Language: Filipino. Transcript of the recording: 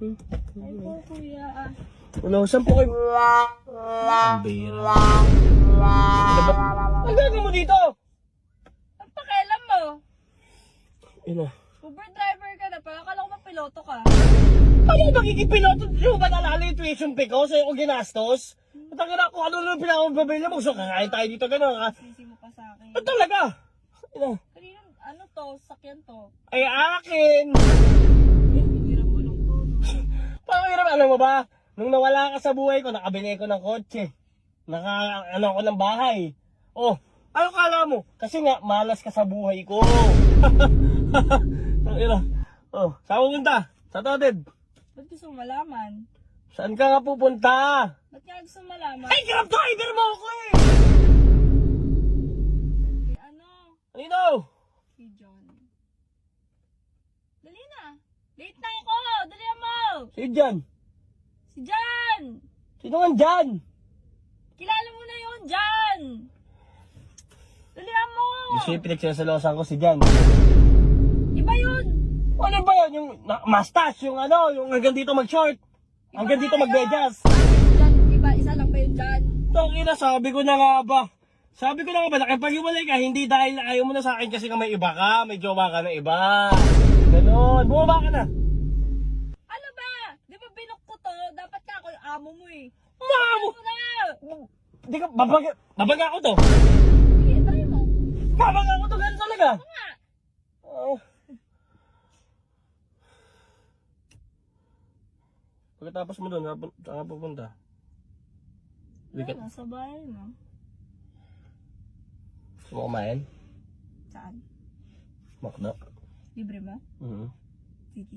Ay po, kuya. Ah, saan po kayo? Ang bira. Ano gagawin mo dito? ang pakialam mo. Ina. Uber driver ka na pa. Akala ko ba piloto ka? Ano ba kikipiloto? Di mo ba nalala yung tuition fee ko? Sa'yo ko ginastos? Matangin na kung ano na pinakababili mo. So, kakain tayo dito gano'n. Ha? Sisi mo pa sa akin. Ano talaga? Ina. Kanina, ano to? Sakyan to. Ay, akin! Alam mo ba? Nung nawala ka sa buhay ko, nakabili ko ng kotse. Naka, ano ako ng bahay. Oh, ano kala mo? Kasi nga, malas ka sa buhay ko. Oh, saan pupunta? Sa Toded. Ba't gusto malaman? Saan ka nga pupunta? Ba't nga gusto malaman? Ay, grab driver mo ako eh! Eh, ano? Ano? Si John. Dali na. Late na ako. Dali mo. Si Jan. Si John. Sino nga Jan? Kilala mo na yun, John. Dali mo. Kasi pinagsasalosan ko si Jan. Iba yun. Ano ba yun? Yung na, mustache, yung ano, yung hanggang dito mag-short. Hanggang dito mag-medyas. John, iba, isa lang ba yun, John? Tangina, sabi ko na nga ba. Sabi ko na nga ba, nakipag-iwalay ka, hindi dahil ayaw mo na sa akin kasi ka may iba ka, may jowa ka na iba. Ganon, bumaba ka na. Ano ba? Di ba binok ko to? Dapat ka ako yung amo mo eh. Mamo! Ano na? Di ka, babaga, babaga ko to. Sige, try mo. Babaga ko to, ganun talaga. Nga? Oh. Pagkatapos mo doon, saan ka pupunta? Weekend. Ano, sa bahay mo. Gusto mo kumain? Saan? Makna. Libre ba? Mhm. Sige.